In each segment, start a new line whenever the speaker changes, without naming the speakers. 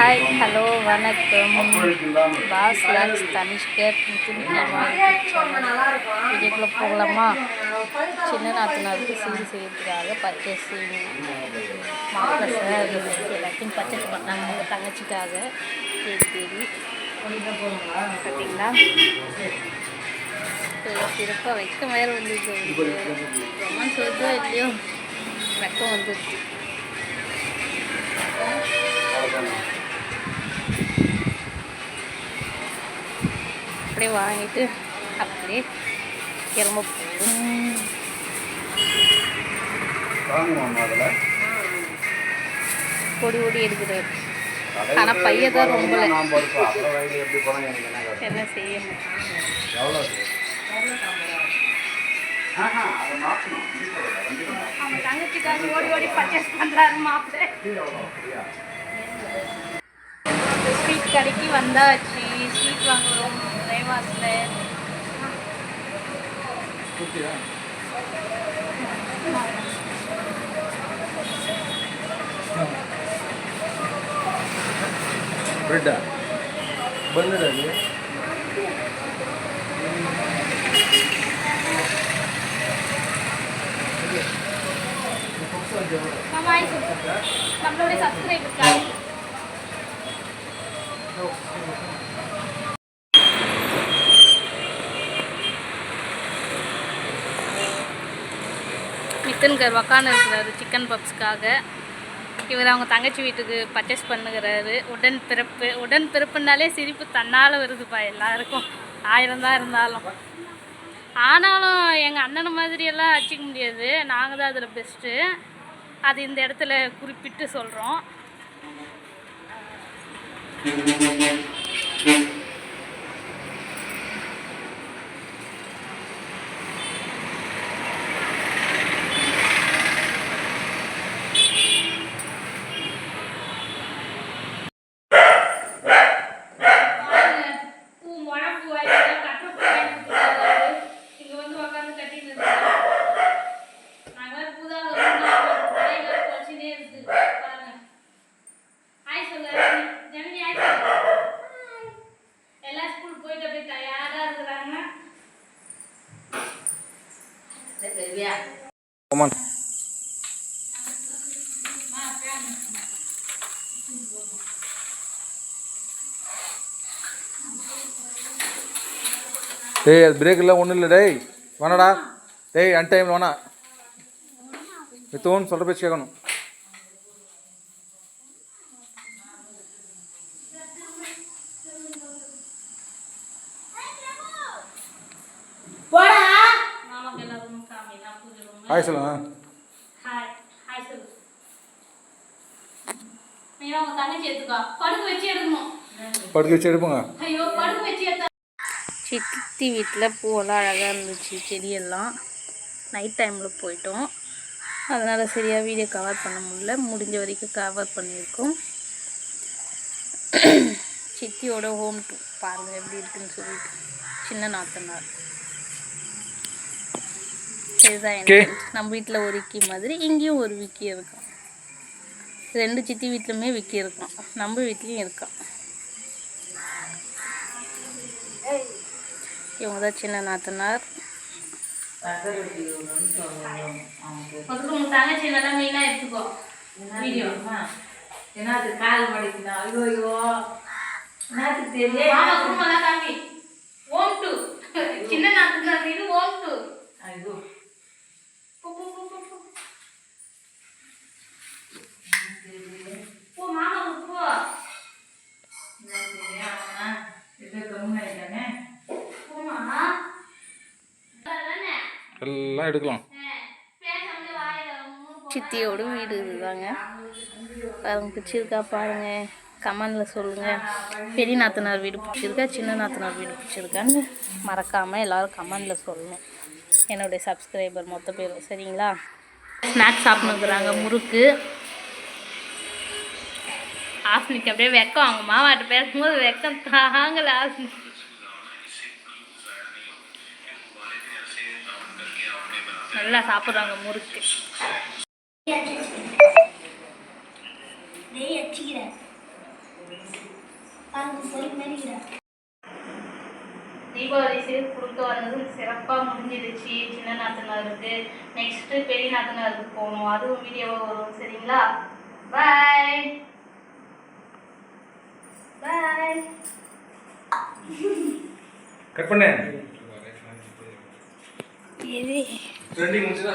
Hi hello வணக்கம். Boss லாக்ஸ் தனிஷ்கர் வீடியோக்குள்ளே போகலாமா? சின்ன நாத்தனாருக்கு சீர் செய்யறதுக்காக பர்ச்சேஸ் மாப்பிள்ளை எல்லாத்தையும் பர்ச்சேஸ் பண்ணாங்க. உங்கள் தங்கச்சிக்காக. தேடி தேடி பார்த்தீங்களா சிறப்பாக வெக்கம் வேறு வந்துருக்கு ரொமான்ஸ் வருதோ இல்லையோ? வெக்கம் வந்துருச்சு. அப்படியே வாங்கிட்டு அப்படியே கிளம்ப போகும் பொடி பொடி எடுக்கிறாரு ஆனா பையன் தான் ரொம்பல. என்ன செய்ய அவன் தங்கச்சிக்காக ஓடி ஓடி பர்ச்சேஸ் பண்றாரு மாப்பிள்ளை ஸ்வீட் கடைக்கு வந்தாச்சு ஸ்வீட் வாங்குறோம் Namaste.
Berda. Benar
ya? Sama itu, kamu udah subscribe kan? மித்தன்கர் உக்காந்து இருக்கிறாரு சிக்கன் பப்ஸ்க்காக இவர் அவங்க தங்கச்சி வீட்டுக்கு பர்ச்சேஸ் பண்ணுகிறாரு. உடன் பிறப்பு உடன் பிறப்புனாலே சிரிப்பு தன்னால் வருதுப்பா எல்லாருக்கும். ஆயிரம் தான் இருந்தாலும். ஆனாலும் எங்கள் அண்ணனை மாதிரியெல்லாம் அடிச்சிக்க முடியாது. நாங்கள் தான் அதில் பெஸ்ட்டு அது இந்த இடத்துல குறிப்பிட்டு சொல்கிறோம் போயிட்டு அப்படியே டயர்டா இருக்கிறாங்க
கமான் டேய் அது பிரேக் இல்லை ஒன்றும் இல்லை டேய். வேணாடா டேய் அன் டைமில் வேணா மித்தோன்னு சொல்கிற பேச்சு கேட்கணும்
மாமாக்கு எல்லாரும் காமி நான் பூஜை room ல.
ஹாய் சொல்லுங்க
ஹாய் ஹாய் சொல்லு நீங்க உங்க தங்கச்சி எடுத்துக்கோ. படுக்க வச்சு எடுக்கணும்.
படுக்க வச்சு எடுப்போங்க.
ஐயோ படுக்க வச்சு எடுத்தா சித்தி வீட்டில் பூவெல்லாம் அழகாக இருந்துச்சு செடியெல்லாம். நைட் டைமில் போயிட்டோம். அதனால் சரியாக வீடியோ கவர் பண்ண முடியல. முடிஞ்ச வரைக்கும் கவர் பண்ணியிருக்கோம். சித்தியோட ஹோம் டூ பாருங்கள் எப்படி இருக்குன்னு சொல்லிட்டு. சின்ன நாத்தனார். இதுதான். நம்ம வீட்டில் ஒரு விக்கி மாதிரி இங்கேயும் ஒரு விக்கி இருக்கும். ரெண்டு சித்தி வீட்லையுமே விக்கி இருக்கும். நம்ம வீட்லேயும் இருக்கான் இவங்க தான் சின்ன நாத்தனார்.
கால் ஐயோ ஐயோ. தெரியல
மாமா காமி ஓம் டூ. சின்ன நாத்தனார் இது ஓம் டூ.
ஐயோ.
எல்லாம் எடுக்கலாம்.
சித்தியோட வீடு இதுதாங்க. பாருங்க பிடிச்சிருக்கா பாருங்க. கமெண்டில் சொல்லுங்கள் பெரிய நாத்தனார் வீடு பிடிச்சிருக்கா சின்ன நாத்தனார் வீடு பிடிச்சிருக்கான்னு மறக்காமல் எல்லாரும் கமெண்டில் சொல்லணும். என்னுடைய சப்ஸ்கிரைபர் மொத்த பேர் சரிங்களா? ஸ்நாக்ஸ் சாப்பிட்ணுக்குறாங்க முறுக்கு. ஆஸ்மிக்கு அப்படியே வெக்கம். அவங்க மாமாட்ட பேசும்போது வெக்கம் தாங்கலை ஆஸ்மிக்கு நல்லா சாப்பிட்றாங்க முறுக்கு. தீபாவளி சீர் கொடுக்க வந்தது சிறப்பாக முடிஞ்சிடுச்சு. சின்ன நாத்தனாருக்கு. நெக்ஸ்ட்டு பெரிய நாத்தனாருக்கு போகணும். அதுவும் வீடியோ வரும். சரிங்களா? பாய் பாய்
கட் பண்ணு.
இது
ட்ரெண்டிங் முடிச்சுதா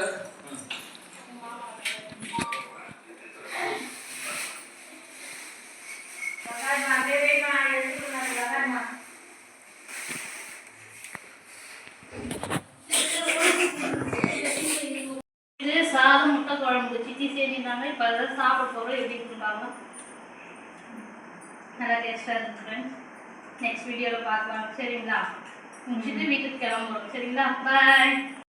இது சாதம் முட்டை குழம்பு. சித்தி செஞ்சிருந்தாங்க இப்போ சாப்பிட போகிறோம் எப்படி கொடுப்பாங்க நல்லா டேஸ்ட்டாக இருக்கு ஃப்ரெண்ட்ஸ் நெக்ஸ்ட் வீடியோவில் பார்க்கலாம். சரிங்களா? முடிச்சுட்டு வீட்டுக்கு கிளம்புறோம். சரிங்களா? பாய்